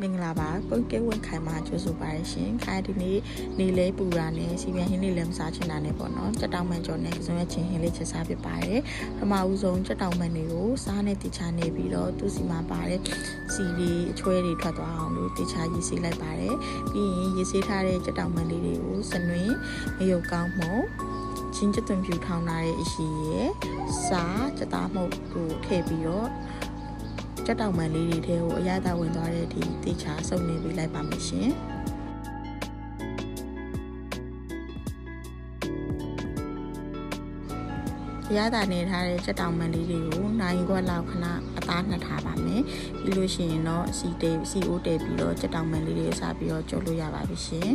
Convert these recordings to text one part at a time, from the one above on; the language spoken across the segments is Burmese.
မင်္ဂလာပါကိုကဲဝန်ခိုင်မှာကြိုဆိုပါရရှင်ခိုင်ဒီနေ့နေလဲပူရာနဲ့စီပြန်ဟင်းလေးလည်းမစားချင်တာနဲ့ပေါ့နော်ကြက်တောင်မှန်ကြော်နဲ့ကစုံရချင်းဟင်းလေးချက်စားဖြစ်ပါတယ်ပထမဦးဆုံးကြက်တောင်မှန်တွေကိုစားနဲ့တိချာနေပြီးတော့သူ့စီမှာပါတဲ့စီတွေအချွဲတွေထွက်သွားအောင်လို့တိချာရေးစေးလိုက်ပါတယ်ပြီးရင်ရေးစေးထားတဲ့ကြက်တောင်မှန်လေးတွေကိုစနွင်မယုတ်ကောင်းမှုချင်းကျသွန်ပြူထောင်းထားတဲ့အရှိရဲ့စားကြက်သားမှုတ်ကိုထည့်ပြီးတော့ ကြက်တောင်မှန်လေးတွေထဲကိုအရသာဝင်သွားတဲ့ဒီတေချာစုပ်နေပေးလိုက်ပါမယ်ရှင်ရတာနေထားတဲ့ကြက်တောင်မှန်လေးတွေကိုနိုင်ခွက်လောက်ခဏအသားနှက်ထားပါမယ်ပြီးလို့ရှိရင်တော့စီတေးစီအိုးတဲပြီးတော့ကြက်တောင်မှန်လေးတွေစပြီးတော့ကျုပ်လို့ရပါပြီရှင်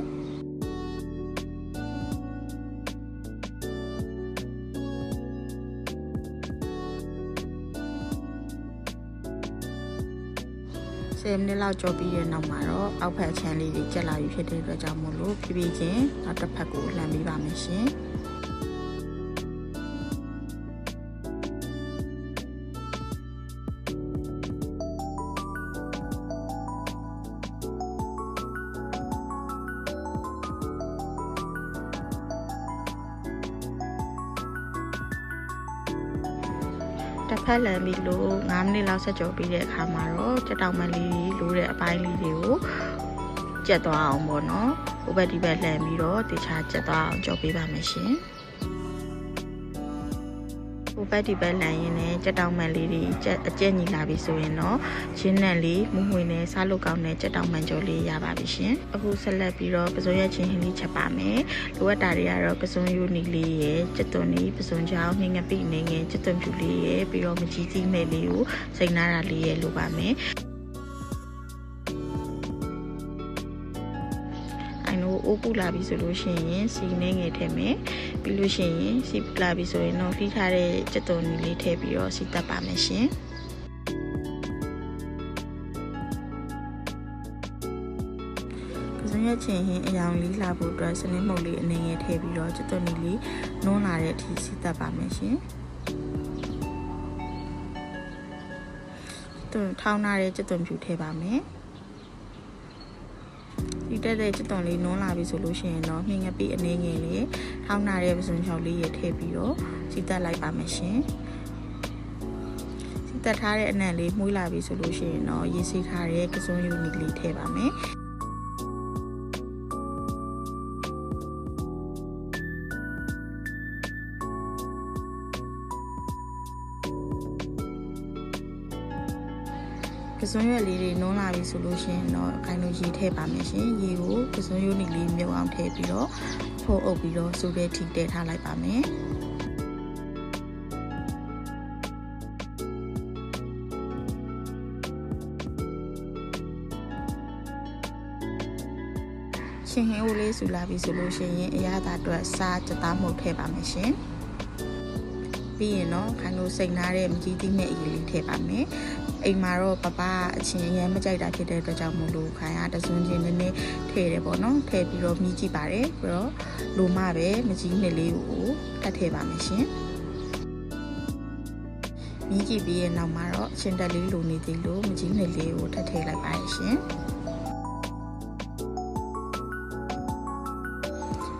10မိနစ်လောက်ကြော်ပြီးရနောက်မှာတော့အောက်ဖက်ချမ်းလေးတွေကျက်လာပြီဖြစ်တဲ့အတွက်ကြောင့်မို့လို့ဖြည်းဖြည်းချင်းနောက်တစ်ဖက်ကိုလှမ်းပေးပါမယ်ရှင်။ တစ်ဖက်လန်ပြီးလို့9မိနစ်လောက်ဆက်ကြော်ပြီးတဲ့အခါမှာတော့ကြက်တောင်မလေးလိုတဲ့အပိုင်းလေးတွေကိုကြက်သွားအောင်ပေါ့နော်ဟိုဘက်ဒီဘက်လှန်ပြီးတော့တခြားကြက်သွားအောင်ကြော်ပေးပါမယ်ရှင်ဟို ဘက်ဒီဘက်လှန်ရင်းနဲ့ကြက်တောင်မန်လေးတွေကြက်အကျက်ညီလာပြီဆိုရင်တော့ရင်းနဲ့လေးမူမွေနဲ့စားလို့ကောင်းတဲ့ကြက်တောင်မန်ကြော်လေးရပါပြီရှင်အခုဆက်လက်ပြီးတော့ပစုံရက်ချင်းဟင်းလေးချက်ပါမယ်လိုအပ်တာတွေကတော့ပစုံယူနီလေးရယ်ကြက်သွန်လေးပစုံချောင်းငငပိနေငယ်ကြက်သွန်ဖြူလေးရယ်ပြီးတော့မကြီးကြီးမဲ့လေးကိုစိတ်နာတာလေးရယ်လိုပါမယ် အိုင်နိုအိုးပူလာပြီဆိုလို့ရှိရင်စီနေငယ်ထည့်မယ်ပြီးလို့ရှိရင်စီပူလာပြီဆိုရင်တော့ဖိထားတဲ့ကြက်သွန်လေးထည့်ပြီးတော့စီတက်ပါမယ်ရှင်ကစံရချင်းဟင်းအယောင်လေးလာဖို့အတွက်စနစ်မှုတ်လေးအနေငယ်ထည့်ပြီးတော့ကြက်သွန်လေးနုံးလာတဲ့အထိစီတက်ပါမယ်ရှင်သူထောင်းထားတဲ့ကြက်သွန်ဖြူထည့်ပါမယ်ဒီ တက်တဲ့ကြက်သွန်လေးနုံးလာပြီဆိုလို့ရှိရင်တော့မြင်ငပိအနေငယ်လေးထောင်းထားတဲ့ပစုံချောက်လေးရထည့်ပြီးတော့စီတက်လိုက်ပါမယ်ရှင်စီတက်ထားတဲ့အနံ့လေးမှုေးလာပြီဆိုလို့ရှိရင်တော့ရေးစီထားတဲ့ကစုံယူနီလေးထည့်ပါမယ် ကစွန်ရွက်လေးတွေနုံးလာပြီဆိုလို့ရှိရင်တော့အခိုင်လို့ရေထည့်ပါမယ်ရှင်ရေကိုကစွန်ရွက်နီလေးမြုပ်အောင်ထည့်ပြီးတော့ဖိုးအုပ်ပြီးတော့စူတဲ့ထိတဲထားလိုက်ပါမယ်ရှင်ဟင်းအိုလေးဆူလာပြီဆိုလို့ရှိရင်အရသာအတွက်စားကြသားမှုတ်ထည့်ပါမယ်ရှင်ပြီးရင်တော့ခိုင်လို့စိတ်နာတဲ့မကြီးသီးမဲ့အရေးလေးထည့်ပါမယ် အိမ်မှာတော့ပပအချင်းအရင်မကြိုက်တာဖြစ်တဲ့အတွက်ကြောင့်မို့လို့ခိုင်ကတစွန်းချင်းနည်းနည်းထည့်တယ်ပေါ့နော်ထည့်ပြီးတော့မြည်ကြည့်ပါတယ်ပြီးတော့လိုမှပဲမကြီးနှစ်လေးကိုထပ်ထည့်ပါမယ်ရှင်မြည်ကြည့်ပြီးရဲ့နောက်မှာတော့အချင်းတက်လေးလိုနေသေးလို့မကြီးနှစ်လေးကိုထပ်ထည့်လိုက်ပါရရှင်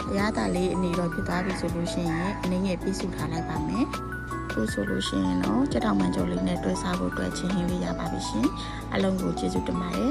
အရသာလေးအနေတော့ဖြစ်သွားပြီဆိုလို့ရှိရင်အနေငယ်ပြည့်စုထားလိုက်ပါမယ်ခုဆိုလို့ရှိရင်တော့ကြက်တောင်မှန်ကြော်လေးနဲ့တွဲစားဖို့အတွက်ချင်းဟင်းလေးရပါပြီရှင်အလုံးကိုကျေးဇူးတင်ပါတယ်